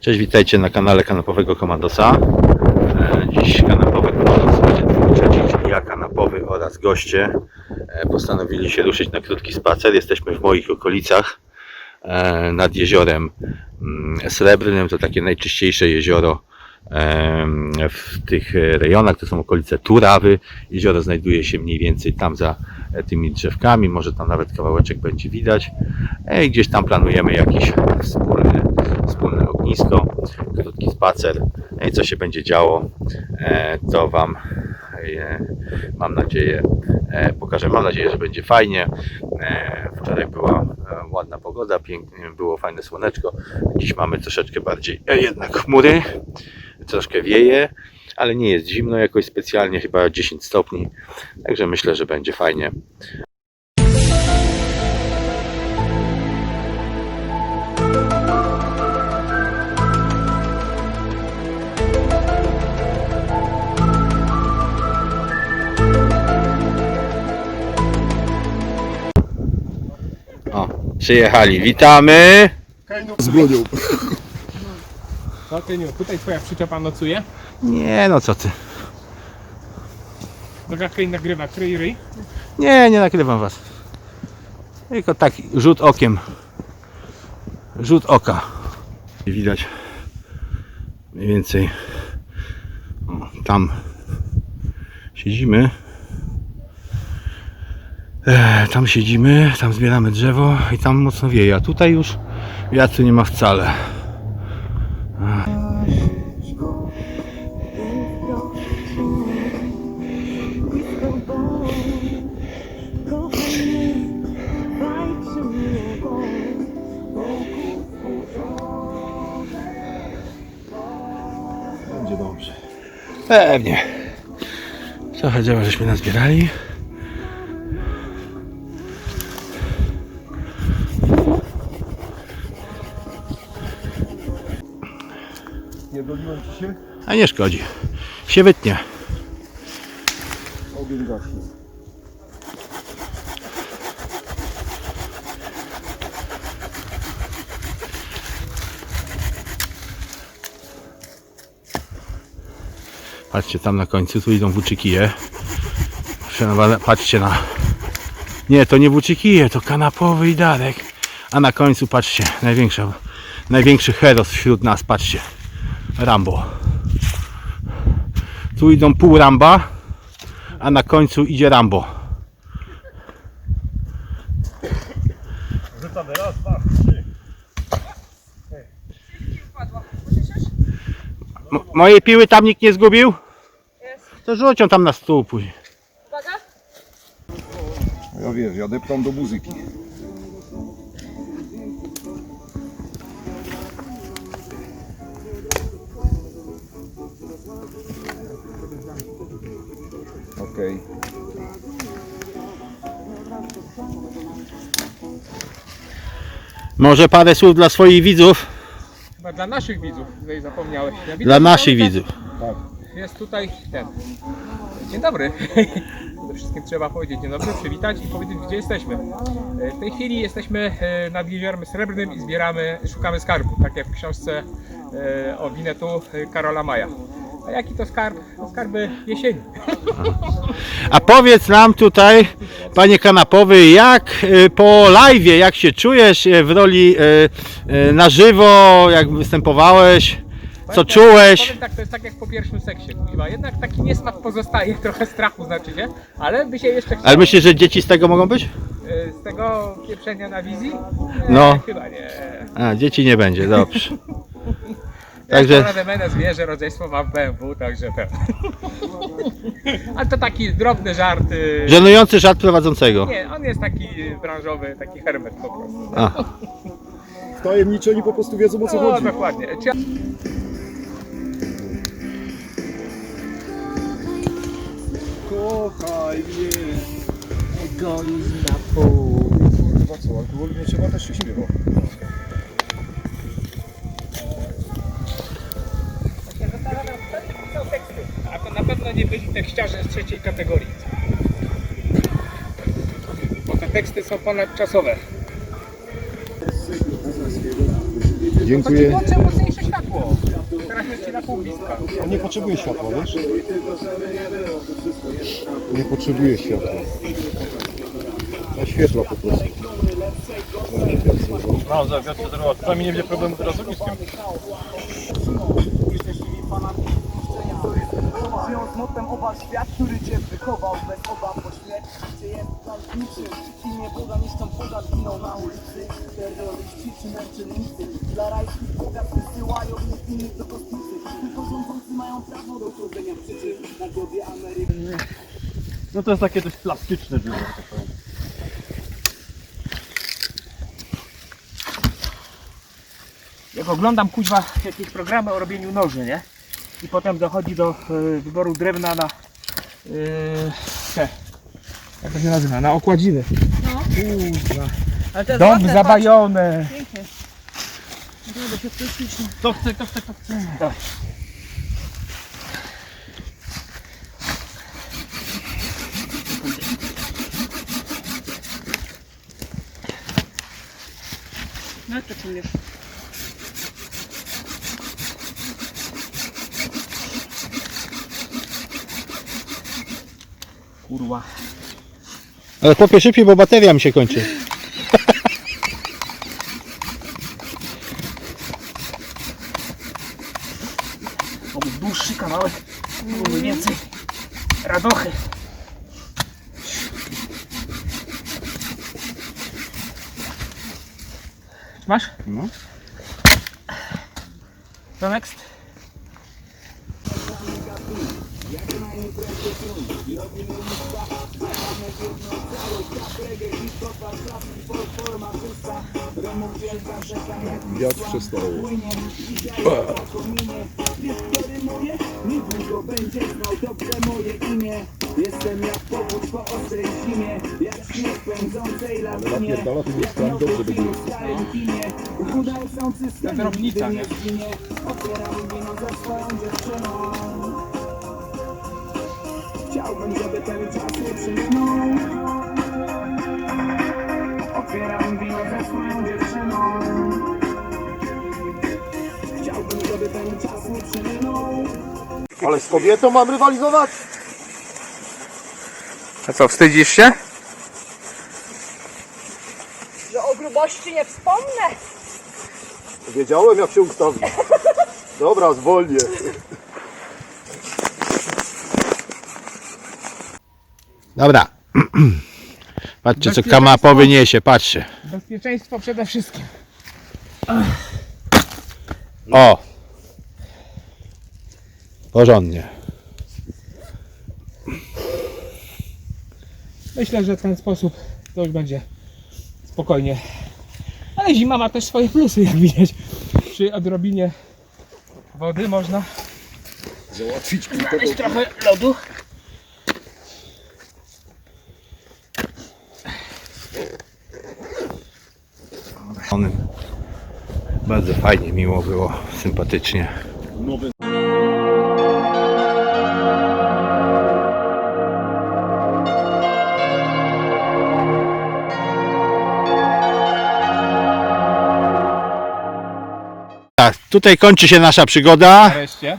Cześć, witajcie na kanale kanapowego Komandosa. E, Dziś kanapowy Komandos trzeci, czyli ja kanapowy oraz goście e, postanowili się ruszyć na krótki spacer. Jesteśmy w moich okolicach e, nad jeziorem mm, Srebrnym. To takie najczyściejsze jezioro w tych rejonach. To są okolice Turawy. Jezioro znajduje się mniej więcej tam za tymi drzewkami. Może tam nawet kawałeczek będzie widać. I gdzieś tam planujemy jakiś wspólny, ognisko, krótki spacer. I co się będzie działo, e, to Wam e, mam nadzieję e, pokażę. Mam nadzieję, że będzie fajnie. E, Wczoraj była e, ładna pogoda, pięknie było fajne słoneczko. Dziś mamy troszeczkę bardziej e, jednak chmury, troszkę wieje, ale nie jest zimno jakoś specjalnie, chyba 10 stopni. Także myślę, że będzie fajnie. Przyjechali. Witamy. Z bronią. No ty nie, tutaj twoja przyczepa nocuje. Nie, no co ty. Droga Kej nagrywa kryj ryj. Nie, nie nakrywam was. Tylko tak rzut okiem. Rzut oka. Widać mniej więcej o, tam siedzimy. E, tam siedzimy, tam zbieramy drzewo i tam mocno wieje, a tutaj już wiatru nie ma wcale. Będzie dobrze. Pewnie. Trochę drzewa żeśmy nazbierali. Doliłem ci się? A nie szkodzi. Się wytnie. Ogień gaśnie. Patrzcie tam na końcu, tu idą włóczykije. Patrzcie na... Nie, to nie włóczykije, to kanapowy i darek. A na końcu patrzcie, największa, największy heros wśród nas, patrzcie. Rambo. Tu idą pół Ramba, a na końcu idzie Rambo. Rzucamy raz, dwa, trzy. M- mojej piły tam nikt nie zgubił? To rzucią tam na stół później. Ja wiesz, ja deptam do muzyki. Może parę słów dla swoich widzów? Chyba dla naszych widzów, tutaj zapomniałeś. Ja widzę, Dla że naszych widzów. Jest tutaj ten. Dzień dobry. Przede wszystkim trzeba powiedzieć dzień dobry, przywitać i powiedzieć gdzie jesteśmy. E, W tej chwili jesteśmy e, nad jeziorem Srebrnym i zbieramy, szukamy skarbu, tak jak w książce e, o Winetu e, Karola Maja. A jaki to skarb? No, Skarby jesieni. A powiedz nam tutaj, panie kanapowy, jak y, po live, jak się czujesz y, w roli y, na żywo, jak występowałeś, co tak- czułeś? Powiem tak, to jest tak jak po pierwszym seksie, kuźwa. Jednak taki niesmak pozostaje, trochę strachu znaczy się, ale by się jeszcze chciało. Ale myślisz, że dzieci z tego mogą być? Z tego pieprzenia na wizji? Nie, No. Chyba nie. A, dzieci nie będzie, dobrze. Także... Także Ja Menez wie, że rodzeństwo mam w BMW, także ten. Ale to taki drobny żart. y, żenujący żart prowadzącego. Nie, on jest taki branżowy, taki hermet po prostu. A, Wtajemniczeni po prostu wiedzą o co No, chodzi. dokładnie. Czy... Kochaj mnie. Egoizm na pół. Kurwa co, alkohol nie trzeba też się śpiewa. Tekściarze z trzeciej kategorii. Bo te teksty są ponadczasowe. Dziękuję. Mocniejsze światło. się na pół bliska. On nie potrzebuje światła, wiesz? Nie potrzebuje światła. Oświetla po prostu. No, za wiatr to przynajmniej nie będzie problemu teraz z ogniskiem. Żyjąc motem oba świat, który cię wychował bez obaw po śmierci. Gdzie jest walczniczy, imię Boga niszczą pożar giną na ulicy. Terroryści czy męczennicy Dla rajskich bogacz wysyłają niewinnych do kosmicy Tylko rządzący mają prawo do chodzenia przyczyn Na głowie Ameryki. No to jest takie dość plastyczne że tak. Jak oglądam kuźwa jakieś programy o robieniu noży, nie? I potem dochodzi do y, wyboru drewna na y, te, jak to się nazywa, na okładziny. No. Kurwa. Ale to jest Dąb ładne, zabajone. patrz, Pięknie. Kurde, się. To chce, to chce, to chce. Tak. No to czujesz? Kurwa. Ale popie szybciej, bo bateria mi się kończy. To był dłuższy kawałek. Byłoby więcej radochy. Masz? No. To next. Wiatr przestał. Niedługo będzie znał dobrze moje imię Jestem jak powódź po ostrej zimie Jak śnieg pędzącej lawinie dobrze by było. w starym kinie Udający To drobnica, nie? zginie Otwieram wino ze swoją dziewczyną Chciałbym, żeby ten czas nie przyminął Otwieram wino ze swoją dziewczyną Chciałbym, żeby ten czas nie przyminął Ale z kobietą mam rywalizować? A co, wstydzisz się? Że o grubości nie wspomnę. Wiedziałem jak się ustawi. Dobra, zwolnię. Dobra. Patrzcie co kamapowy niesie, patrzcie. Bezpieczeństwo przede wszystkim. O! Porządnie. Myślę, że w ten sposób to już będzie spokojnie. Ale zima ma też swoje plusy, jak widać. Przy odrobinie wody można Załatwić znaleźć trochę lodu. Bardzo fajnie, miło było, sympatycznie. Tak, tutaj kończy się nasza przygoda. Nareszcie.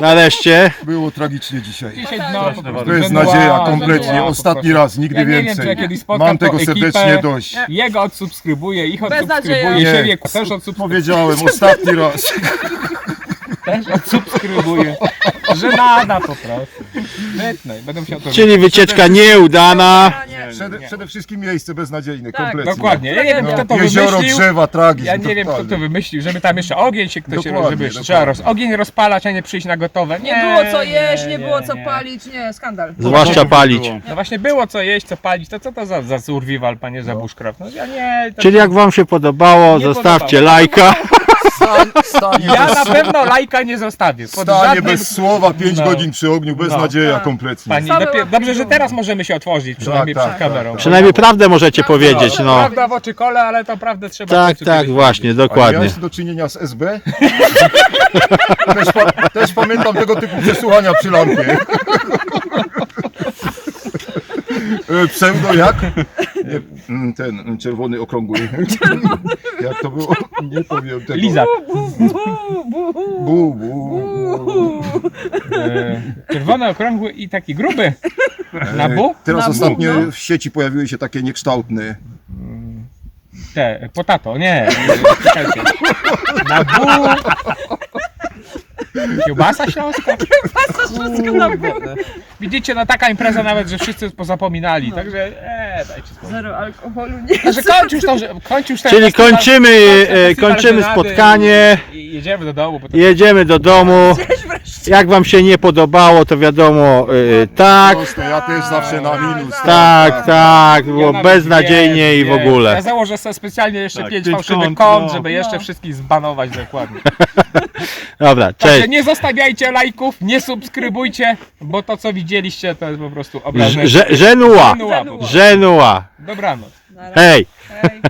Nareszcie. Było tragicznie dzisiaj. Dzisiaj po prostu To jest nadzieja kompletnie. po Ostatni prostu. raz, nigdy Ja nie wiem, więcej. czy ja kiedyś spotkam Mam tego tą serdecznie ekipę. dość. Jego odsubskrybuję, ich odsubskrybuję, Nie. siebie też odsubskrybuję. Powiedziałem, ostatni raz. Też odsubskrybuję. Żenada po prostu. Wytnę, będę musiał to Czyli wycieczka nieudana. Nie. Przede, przede wszystkim miejsce beznadziejne, Tak, kompletnie. Dokładnie. Ja nie wiem, kto to Jezioro, wymyślił. drzewa, tragizm. Ja nie wiem, kto totalny. to wymyślił, żeby tam jeszcze ogień się ktoś Dokładnie, żeby dokładnie. trzeba roz... ogień rozpalać, a nie przyjść na gotowe. Nie było co jeść, nie było co palić, nie, skandal. Zwłaszcza palić. No właśnie było co jeść, co palić, to co to za, za survival, panie za bushcraft? No ja nie... To... Czyli jak wam się podobało, Nie zostawcie podobało. lajka. Stanie Ja bez, na pewno lajka nie zostawię. Pod stanie żadnym... bez słowa, 5 No. godzin przy ogniu, bez No. nadzieja Tak. kompletnie. Pani, Same łapki dobrze, że teraz możemy się otworzyć, przynajmniej tak, przed tak, kamerą. tak. Przynajmniej prawdę możecie powiedzieć, no. Prawda w oczy kole, ale to prawdę trzeba... w Tak, końcu tak, kiedyś właśnie, powiedzieć. A dokładnie. miałeś do czynienia z SB? też, pa, też pamiętam tego typu przesłuchania przy lampie. E, Pseudo jak? Nie, mm, ten mm, czerwony okrągły. Jak to było? Nie powiem tego. Lizak. Bu, bu. E, czerwony, okrągły i taki gruby. Na bu? E, Teraz Na bu, ostatnio no. w sieci pojawiły się takie niekształtne. Te, potato, nie. Czekajcie. Na bu. Kiełbasa śląska? Wszystko na pół. Widzicie, no taka impreza nawet, że wszyscy pozapominali, także e, dajcie spokój. Zero alkoholu, nie. Także kończ już to, że- kończ już ten Czyli festiwal- kończymy, kończ e, festiwal kończymy żenady spotkanie. I, I jedziemy do domu, bo to Jedziemy do domu. Jak wam się nie podobało, to wiadomo, e, tak, Prosto, ja też zawsze na minus. tak, tak, było Ja nawet beznadziejnie wiem, i w wiem. ogóle. Ja założę sobie specjalnie jeszcze Tak, pięć pięć fałszywych kont, kont, no. żeby jeszcze No. wszystkich zbanować dokładnie. Dobra, Także cześć. nie zostawiajcie lajków, nie subskrybujcie, bo to co widzieliście to jest po prostu obrazne. Żenua, Żenua prostu. Żenua. Dobranoc. Na razie. Hej. Hej.